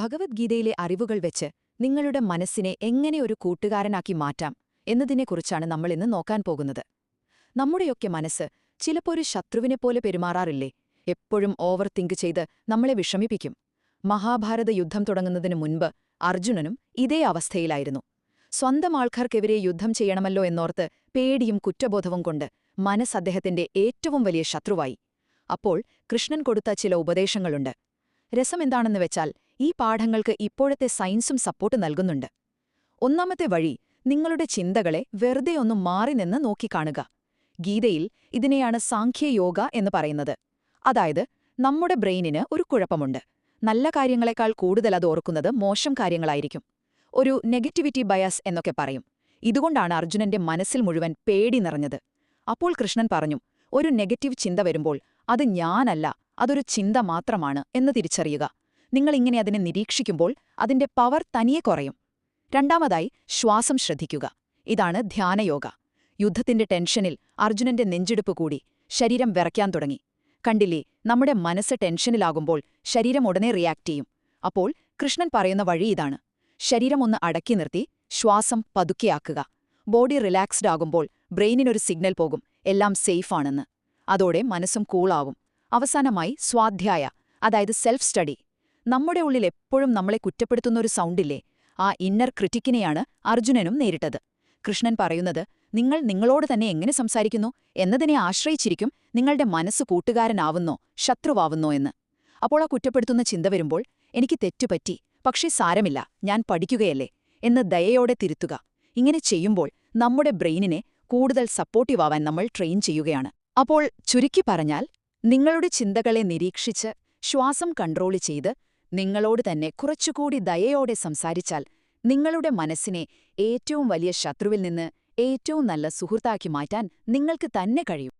ഭഗവത്ഗീതയിലെ അറിവുകൾ വെച്ച് നിങ്ങളുടെ മനസ്സിനെ എങ്ങനെ ഒരു കൂട്ടുകാരനാക്കി മാറ്റാം എന്നതിനെക്കുറിച്ചാണ് നമ്മൾ ഇന്ന് നോക്കാൻ പോകുന്നത്. നമ്മുടെയൊക്കെ മനസ്സ് ചിലപ്പോൾ ഒരു ശത്രുവിനെപ്പോലെ പെരുമാറാറില്ലേ? എപ്പോഴും ഓവർ തിങ്ക് ചെയ്ത് നമ്മളെ വിഷമിപ്പിക്കും. മഹാഭാരത യുദ്ധം തുടങ്ങുന്നതിനു മുൻപ് അർജുനനും ഇതേ അവസ്ഥയിലായിരുന്നു. സ്വന്തം ആൾക്കാർക്കെതിരെ യുദ്ധം ചെയ്യണമല്ലോ എന്നോർത്ത് പേടിയും കുറ്റബോധവും കൊണ്ട് മനസ്സ് അദ്ദേഹത്തിന്റെ ഏറ്റവും വലിയ ശത്രുവായി. അപ്പോൾ കൃഷ്ണൻ കൊടുത്ത ചില ഉപദേശങ്ങളുണ്ട്. രസമെന്താണെന്ന് വെച്ചാൽ ഈ പാഠങ്ങൾക്ക് ഇപ്പോഴത്തെ സയൻസും സപ്പോർട്ട് നൽകുന്നുണ്ട്. ഒന്നാമത്തെ വഴി നിങ്ങളുടെ ചിന്തകളെ വെറുതെ ഒന്ന് മാറി നിന്ന് നോക്കിക്കാണുക. ഗീതയിൽ ഇതിനെയാണ് സാഖ്യയോഗ എന്ന് പറയുന്നത്. അതായത് നമ്മുടെ ബ്രെയിനിന് ഒരു കുഴപ്പമുണ്ട്. നല്ല കാര്യങ്ങളെക്കാൾ കൂടുതൽ അത് ഓർക്കുന്നത് മോശം കാര്യങ്ങളായിരിക്കും. ഒരു നെഗറ്റിവിറ്റി ബയാസ് എന്നൊക്കെ പറയും. ഇതുകൊണ്ടാണ് അർജുനന്റെ മനസ്സിൽ മുഴുവൻ പേടി നിറഞ്ഞത്. അപ്പോൾ കൃഷ്ണൻ പറഞ്ഞു ഒരു നെഗറ്റീവ് ചിന്ത വരുമ്പോൾ അത് ഞാനല്ല അതൊരു ചിന്ത മാത്രമാണ് എന്ന് തിരിച്ചറിയുക. നിങ്ങളിങ്ങനെ അതിനെ നിരീക്ഷിക്കുമ്പോൾ അതിന്റെ പവർ തനിയെ കുറയും. രണ്ടാമതായി ശ്വാസം ശ്രദ്ധിക്കുക. ഇതാണ് ധ്യാനയോഗ. യുദ്ധത്തിന്റെ ടെൻഷനിൽ അർജുനന്റെ നെഞ്ചെടുപ്പ് കൂടി ശരീരം വിറയ്ക്കാൻ തുടങ്ങി. കണ്ടില്ലേ നമ്മുടെ മനസ്സ് ടെൻഷനിലാകുമ്പോൾ ശരീരം ഉടനെ റിയാക്ട് ചെയ്യും. അപ്പോൾ കൃഷ്ണൻ പറയുന്ന വഴി ഇതാണ്. ശരീരം ഒന്ന് അടക്കി നിർത്തി ശ്വാസം പതുക്കെയാക്കുക. ബോഡി റിലാക്സ്ഡ് ആകുമ്പോൾ ബ്രെയിനിനൊരു സിഗ്നൽ പോകും. എല്ലാം സേഫാണെന്ന് അതോടെ മനസ്സും കൂളാവും അവസാനമായി സ്വാധ്യായ അതായത് സെൽഫ് സ്റ്റഡി നമ്മുടെ ഉള്ളിൽ എപ്പോഴും നമ്മളെ കുറ്റപ്പെടുത്തുന്ന ഒരു സൗണ്ടില്ലേ? ആ ഇന്നർ ക്രിറ്റിക്കിനെയാണ് അർജുനനും നേരിട്ടത്. കൃഷ്ണൻ പറയുന്നത് നിങ്ങൾ നിങ്ങളോട് തന്നെ എങ്ങനെ സംസാരിക്കുന്നു? എന്നതിനെ ആശ്രയിച്ചിരിക്കും നിങ്ങളുടെ മനസ്സ് കൂട്ടുകാരനാവുന്നോ ശത്രുവാവുന്നോ എന്ന്. അപ്പോൾ ആ കുറ്റപ്പെടുത്തുന്ന ചിന്ത വരുമ്പോൾ എനിക്ക് തെറ്റുപറ്റി പക്ഷേ സാരമില്ല ഞാൻ പഠിക്കുകയല്ലേ? എന്ന് ദയയോടെ തിരുത്തുക. ഇങ്ങനെ ചെയ്യുമ്പോൾ നമ്മുടെ ബ്രെയിനിനെ കൂടുതൽ സപ്പോർട്ടീവാവാൻ നമ്മൾ ട്രെയിൻ ചെയ്യുകയാണ്. അപ്പോൾ ചുരുക്കി പറഞ്ഞാൽ നിങ്ങളുടെ ചിന്തകളെ നിരീക്ഷിച്ച് ശ്വാസം കൺട്രോൾ ചെയ്ത് നിങ്ങളോട് തന്നെ കുറച്ചുകൂടി ദയയോടെ സംസാരിച്ചാൽ നിങ്ങളുടെ മനസ്സിനെ ഏറ്റവും വലിയ ശത്രുവിൽ നിന്ന് ഏറ്റവും നല്ല സുഹൃത്താക്കി മാറ്റാൻ നിങ്ങൾക്ക് തന്നെ കഴിയും.